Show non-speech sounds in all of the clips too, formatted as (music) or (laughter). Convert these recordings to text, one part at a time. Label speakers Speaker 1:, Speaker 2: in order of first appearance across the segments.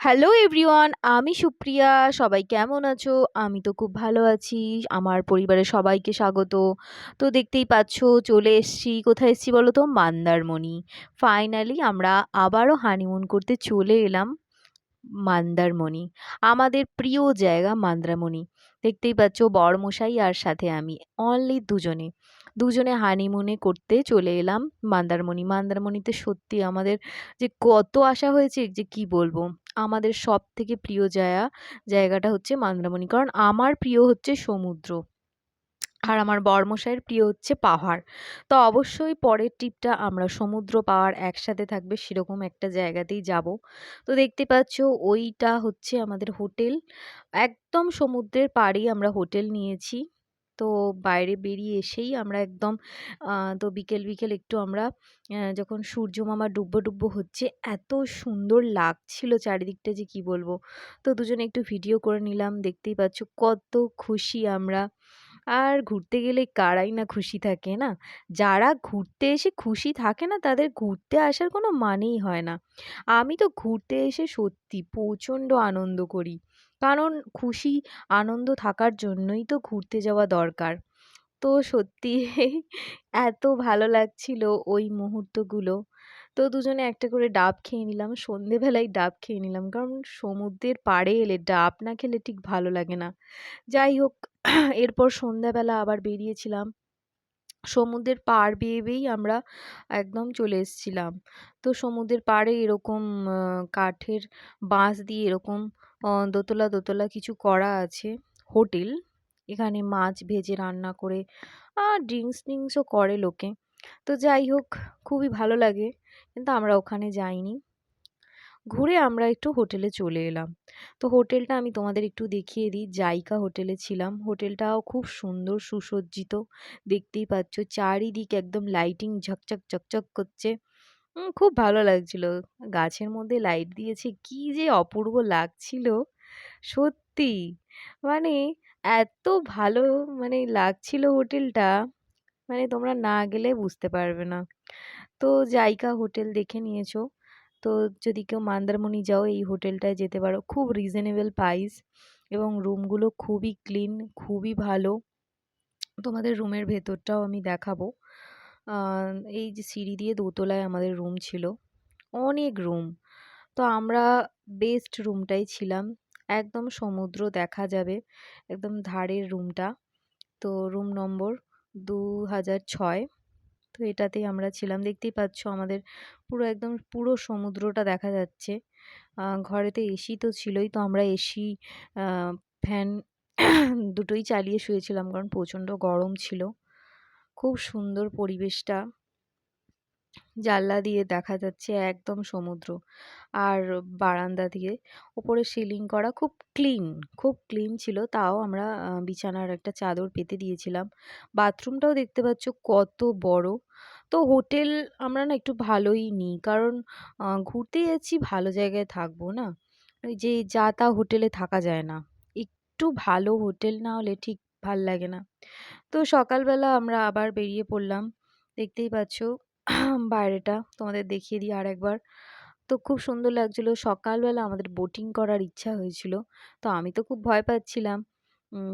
Speaker 1: Hello everyone, আমি সুপ্রিয়া। সবাই কেমন আছো? আমি তো খুব ভালো আছি। আমার পরিবারের সবাইকে স্বাগত। তো দেখতেই পাচ্ছ, চলে এসছি। কোথায় এসছি বলো তো? মন্দারমণি। ফাইনালি আমরা আবারও হানিমুন করতে চলে এলাম মন্দারমণি। আমাদের প্রিয় জায়গা মন্দারমণি। দেখতেই পাচ্ছ বরমশাই আর সাথে আমি অনলি দুজনে। দুজনে হানিমুনে করতে চলে এলাম মন্দারমণি। মন্দারমণিতে সত্যি আমাদের যে কত আশা হয়েছে, যে কি বলব? আমাদের সব থেকে প্রিয় জায়গা জায়গাটা হচ্ছে মন্দারমণি। কারণ আমার প্রিয় হচ্ছে সমুদ্র। আর আমার বরমশাইয়ের প্রিয় হচ্ছে পাহাড়। তো অবশ্যই পরের ট্রিপটা আমরা সমুদ্র, পাহাড় একসাথে থাকবে, সেরকম একটা জায়গাতেই যাব। তো দেখতে পাচ্ছ, ওইটা হচ্ছে আমাদের হোটেল। একদম সমুদ্রের পাড়েই আমরা হোটেল নিয়েছি। তো বাইরে বেরিয়ে এসেই আমরা একদম তো বিকেল বিকেল একটু আমরা যখন সূর্য মামা ডুব্বো ডুব্বো হচ্ছে, এত সুন্দর লাগছিল চারিদিকটা যে কি বলব? তো দুজনে একটু ভিডিও করে নিলাম, দেখতেই পাচ্ছ কত খুশি আমরা। আর ঘুরতে গেলে কারাই না খুশি থাকে, না? যারা ঘুরতে এসে খুশি থাকে না, তাদের ঘুরতে আসার কোনো মানেই হয় না। আমি তো ঘুরতে এসে সত্যি প্রচণ্ড আনন্দ করি। কারণ খুশি, আনন্দ থাকার জন্যই তো ঘুরতে যাওয়া দরকার। তো সত্যি (laughs) এত ভালো লাগছিল ওই মুহূর্তগুলো। তো দুজনে একটা করে ডাব খেয়ে নিলাম, সন্ধেবেলায় ডাব খেয়ে নিলাম, কারণ সমুদ্রের পাড়ে এলে ডাব না খেলে ঠিক ভালো লাগে না। যাই হোক, (clears throat) এরপর সন্ধ্যাবেলা আবার বেরিয়েছিলাম। সমুদ্রের পাড় বেয়ে বেয়েই আমরা একদম চলে এসেছিলাম। তো সমুদ্রের পাড়ে এরকম কাঠের বাঁশ দিয়ে এরকম দোতলা দোতলা কিছু করা আছে, হোটেল। এখানে মাছ ভেজে রান্না করে আর ড্রিঙ্কস ট্রিঙ্কসও করে লোকে। তো যাই হোক, খুবই ভালো লাগে, কিন্তু আমরা ওখানে যাইনি। ঘুরে আমরা একটু হোটেলে চলে এলাম। তো হোটেলটা আমি তোমাদের একটু দেখিয়ে দিই। জাইকা হোটেলে ছিলাম। হোটেলটাও খুব সুন্দর, সুসজ্জিত। দেখতেই পাচ্ছ, চারিদিক একদম লাইটিং ঝকঝক ঝকঝক করছে। খুব ভালো লাগছিল। গাছের মধ্যে লাইট দিয়েছে। কি যে অপূর্ব লাগছিল। সত্যি মানে এত ভালো মানে লাগছিল হোটেলটা। মানে তোমরা না গেলে বুঝতে পারবে না। তো জাইকা হোটেল দেখে নিয়েছো। তো যদি কেউ মন্দারমণি যাও, এই হোটেলটায় যেতে পারো। খুব রিজনেবল প্রাইস এবং রুমগুলো খুবই ক্লিন খুবই ভালো। তোমাদের রুমের ভেতরটাও আমি দেখাবো। এই যে সিঁড়ি দিয়ে দোতলায় আমাদের রুম ছিল। অনেক রুম তো আমরা বেস্ট রুমটাই ছিলাম। একদম সমুদ্র দেখা যাবে। একদম ধারের রুমটা তো রুম নম্বর দু হাজার ছয়। তো এটাতেই আমরা ছিলাম। দেখতেই পাচ্ছ আমাদের পুরো একদম পুরো সমুদ্রটা দেখা যাচ্ছে। ঘরেতে এসি তো ছিলই, তো আমরা এসি ফ্যান দুটোই চালিয়ে শুয়েছিলাম কারণ প্রচণ্ড গরম ছিল। খুব সুন্দর পরিবেশটা। জানলা দিয়ে দেখা যাচ্ছে একদম সমুদ্র। আর বারান্দা দিয়ে ওপরে সিলিং করা খুব ক্লিন খুব ক্লিন ছিল। তাও আমরা বিছানার একটা চাদর পেতে দিয়েছিলাম। বাথরুমটাও দেখতে পাচ্ছ কত বড়। তো হোটেল আমরা না একটু ভালোই নিই। কারণ ঘুরতে যাচ্ছি, ভালো জায়গায় থাকব না। ওই যে যা তা হোটেলে থাকা যায় না। একটু ভালো হোটেল না হলে ঠিক ভালো লাগে না। তো সকালবেলা আমরা আবার বেরিয়ে পড়লাম। দেখতেই পাচ্ছ বাইরেটা তোমাদের দেখিয়ে দিই আর একবার তো খুব সুন্দর লাগছিল। সকালবেলা আমাদের বোটিং করার ইচ্ছা হয়েছিল। তো আমি তো খুব ভয় পাচ্ছিলাম।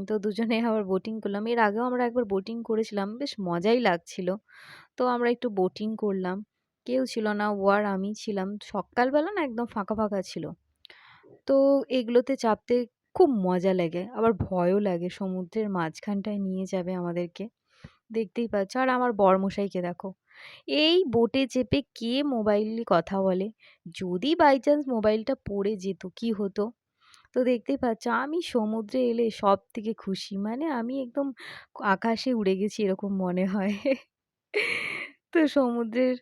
Speaker 1: তো দুজনে আবার বোটিং করলাম। এর আগেও আমরা একবার বোটিং করেছিলাম। বেশ মজাই লাগছিল। তো আমরা একটু বোটিং করলাম। কেউ ছিল না ও আর আমি ছিলাম। সকালবেলা না একদম ফাঁকা ফাঁকা ছিল। তো এগুলোতে চাপতে খুব মজা লাগে। আবার ভয়ও লাগে। সমুদ্রের মাঝখানটায় নিয়ে যাবে আমাদেরকে। দেখতেই পাচ্ছ। আর আমার বরমশাইকে দেখো। এই বোটে চেপে কে মোবাইলে কথা বলে? যদি বাই চান্স মোবাইলটা পড়ে যেত, কি হতো? তো দেখতেই পাচ্ছ, আমি সমুদ্রে এলে সব থেকে খুশি। মানে আমি একদম আকাশে উড়ে গেছি এরকম মনে হয়। তো সমুদ্রের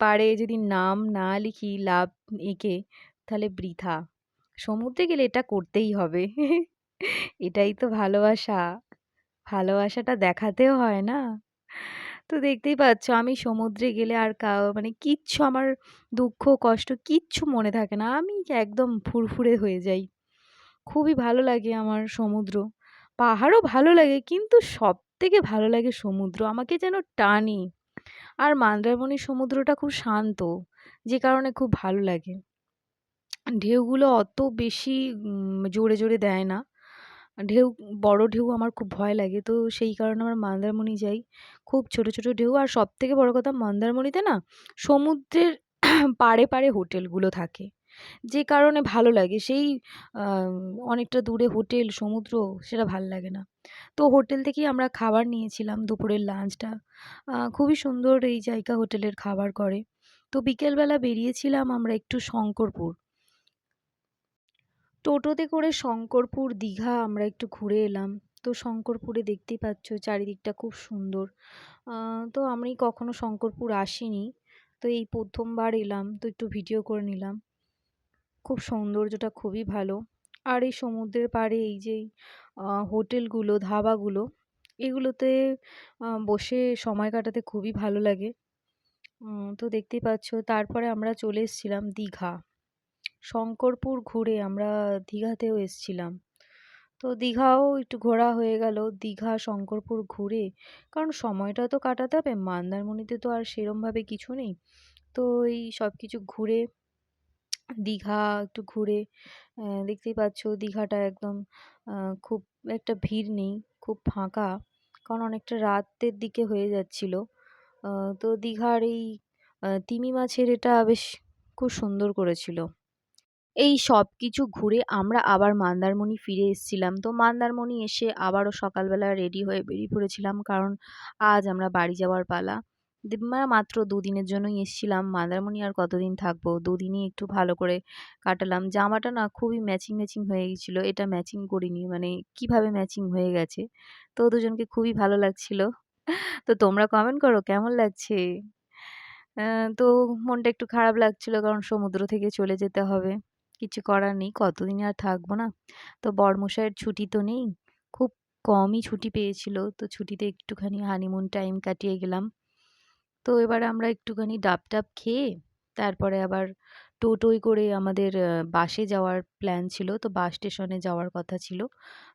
Speaker 1: পাড়ে যদি নাম না লিখি লাভ এঁকে, তাহলে বৃথা। সমুদ্রে গেলে এটা করতেই হবে। এটাই তো ভালোবাসা। ভালোবাসাটা দেখাতেও হয় না। তো দেখতেই পাচ্ছ আমি সমুদ্রে গেলে আর কা মানে কিচ্ছু আমার দুঃখ, কষ্ট কিচ্ছু মনে থাকে না। আমি একদম ফুরফুরে হয়ে যাই। খুবই ভালো লাগে আমার সমুদ্র। পাহাড়ও ভালো লাগে কিন্তু সব থেকে ভালো লাগে সমুদ্র। আমাকে যেন টানে। আর মন্দারমণির সমুদ্রটা খুব শান্ত, যে কারণে খুব ভালো লাগে। ঢেউগুলো অত বেশি জোরে জোরে দেয় না। ঢেউ, বড় ঢেউ আমার খুব ভয় লাগে। তো সেই কারণে আমার মন্দারমণি যাই। খুব ছোট ছোট ঢেউ। আর সব থেকে বড় কথা মন্দারমণিতে না সমুদ্রের (clears throat) পাড়ে পাড়ে হোটেলগুলো থাকে। যে কারণে ভালো লাগে। সেই অনেকটা দূরে হোটেল, সমুদ্র, সেটা ভালো লাগে না। তো হোটেল থেকেই আমরা খাবার নিয়েছিলাম দুপুরের লাঞ্চটা খুবই সুন্দর এই জায়গা হোটেলের খাবার করে। তো বিকেলবেলা বেরিয়েছিলাম আমরা একটু শঙ্করপুর। টোটোতে করে শঙ্করপুর দীঘা আমরা একটু ঘুরে এলাম। তো শঙ্করপুরে দেখতেই পাচ্ছ চারিদিকটা খুব সুন্দর। তো আমি কখনো শঙ্করপুর আসিনি। তো এই প্রথমবার এলাম, তো একটু ভিডিও করে নিলাম। খুব সৌন্দর্যটা খুবই ভালো। আর এই সমুদ্রের পাড়ে এই যে হোটেলগুলো, ধাবাগুলো, এগুলোতে বসে সময় কাটাতে খুবই ভালো লাগে। তো দেখতেই পাচ্ছ, তারপরে আমরা চলে এসেছিলাম দীঘা। শঙ্করপুর ঘুরে আমরা দীঘাতেও এসছিলাম। তো দীঘাও একটু ঘোরা হয়ে গেল, দীঘা, শঙ্করপুর ঘুরে। কারণ সময়টা তো কাটাতে হবে, মন্দারমণিতে তো আর সেরমভাবে কিছু নেই। তো এই সব কিছু ঘুরে, দীঘা একটু ঘুরে দেখতেই পাচ্ছ দীঘাটা একদম খুব একটা ভিড় নেই, খুব ফাঁকা। কারণ অনেকটা রাতের দিকে হয়ে যাচ্ছিল। তো দীঘার এই তিমি মাছের এটা বেশ খুব সুন্দর করেছিল। এই সব কিছু ঘুরে আমরা আবার মন্দারমণি ফিরে এসেছিলাম। তো মন্দারমণি এসে আবারও সকালবেলা রেডি হয়ে বেরিয়ে পড়েছিলাম কারণ আজ আমরা বাড়ি যাওয়ার পালা। মাত্র দুদিনের জন্যই এসেছিলাম। মন্দারমণি আর কতদিন থাকব? দুদিনই একটু ভালো করে কাটালাম। জামাটা না খুবই ম্যাচিং ম্যাচিং হয়ে গেছিল। এটা ম্যাচিং করিনি মানে কীভাবে ম্যাচিং হয়ে গেছে? তো দুজনকে খুবই ভালো লাগছিল। তো তোমরা কমেন্ট করো, কেমন লাগছে? তো মনটা একটু খারাপ লাগছিল কারণ সমুদ্র থেকে চলে যেতে হবে। কিছু করার নেই, কতদিন আর থাকব না? তো বরমশাইয়ের ছুটি তো নেই, খুব কমই ছুটি পেয়েছিল, তো ছুটিতে একটুখানি হানিমুন টাইম কাটিয়ে গেলাম। তো এবার আমরা একটুখানি ডাব টাব খেয়ে, তারপরে আবার টোটোয় করে আমাদের বাসে যাওয়ার প্ল্যান ছিল, তো বাস স্টেশনে যাওয়ার কথা ছিল,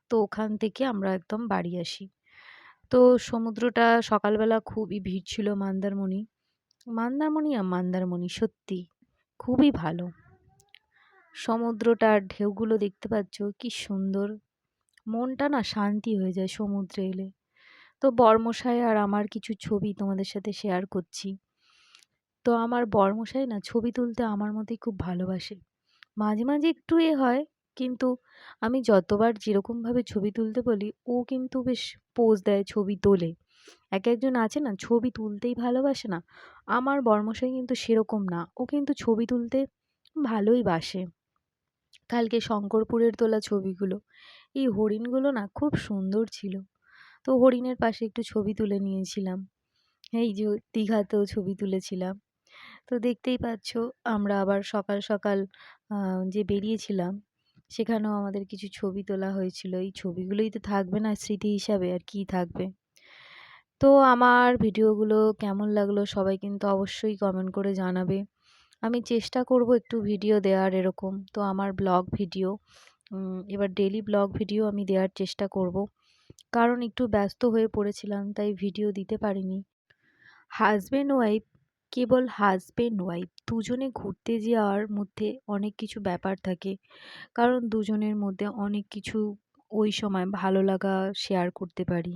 Speaker 1: তো ওখান থেকে আমরা একদম বাড়ি আসি। তো সমুদ্রটা সকালবেলা খুবই ভিড় ছিল মন্দারমণি। মন্দারমণি আর মন্দারমণি সত্যি খুবই ভালো। সমুদ্রটার ঢেউগুলো দেখতে পাচ্ছ, কি সুন্দর। মনটা না শান্তি হয়ে যায় সমুদ্রে এলে। তো বর্মশাই আর আমার কিছু ছবি তোমাদের সাথে শেয়ার করছি। তো আমার বর্মশাই না ছবি তুলতে আমার মতোই খুব ভালোবাসে। মাঝে মাঝে একটু এ হয়, কিন্তু আমি যতবার যেরকমভাবে ছবি তুলতে বলি, ও কিন্তু বেশ পোজ দেয় ছবি তোলে। এক একজন আছে না ছবি তুলতেই ভালোবাসে না। আমার বর্মশাই কিন্তু সেরকম না। ও কিন্তু ছবি তুলতে ভালোই বাসে। কালকে শঙ্করপুরের তোলা ছবিগুলো। এই হরিণগুলো না খুব সুন্দর ছিল। তো হরিণের পাশে একটু ছবি তুলে নিয়েছিলাম। এই যে দীঘাতেও ছবি তুলেছিলাম। তো দেখতেই পাচ্ছ, আমরা আবার সকাল সকাল যে বেরিয়েছিলাম, সেখানেও আমাদের কিছু ছবি তোলা হয়েছিল। এই ছবিগুলোই তো থাকবে না স্মৃতি হিসাবে, আর কি থাকবে? তো আমার ভিডিওগুলো কেমন লাগল সবাই কিন্তু অবশ্যই কমেন্ট করে জানাবে। আমি চেষ্টা করব একটু ভিডিও দেওয়ার এরকম। তো আমার ব্লগ ভিডিও এবার ডেলি ব্লগ ভিডিও আমি দেওয়ার চেষ্টা করব। কারণ একটু ব্যস্ত হয়ে পড়েছিলাম, তাই ভিডিও দিতে পারিনি। হাজব্যান্ড ওয়াইফ কেবল হাজব্যান্ড ওয়াইফ দুজনে ঘুরতে যাওয়ার মধ্যে অনেক কিছু ব্যাপার থাকে। কারণ দুজনের মধ্যে অনেক কিছু ওই সময় ভালো লাগা শেয়ার করতে পারি।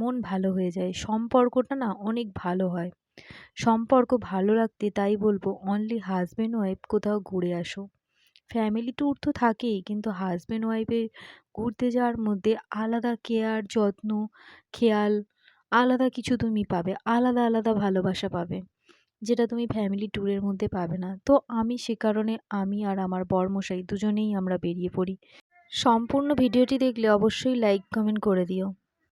Speaker 1: মন ভালো হয়ে যায়, সম্পর্কটা না অনেক ভালো হয়। সম্পর্ক ভালো রাখতে তাই বলব অনলি হাজব্যান্ড ওয়াইফ কোথাও ঘুরে আসো। ফ্যামিলি ট্যুর তো থাকেই, কিন্তু হাজব্যান্ড ওয়াইফের ঘুরতে যাওয়ার মধ্যে আলাদা কেয়ার যত্ন, খেয়াল, আলাদা কিছু তুমি পাবে, আলাদা আলাদা ভালোবাসা পাবে, যেটা তুমি ফ্যামিলি ট্যুরের মধ্যে পাবে না। তো আমি সে কারণে আমি আর আমার বরমশাই দুজনেই আমরা বেরিয়ে পড়ি। সম্পূর্ণ ভিডিওটি দেখলে অবশ্যই লাইক কমেন্ট করে দিও।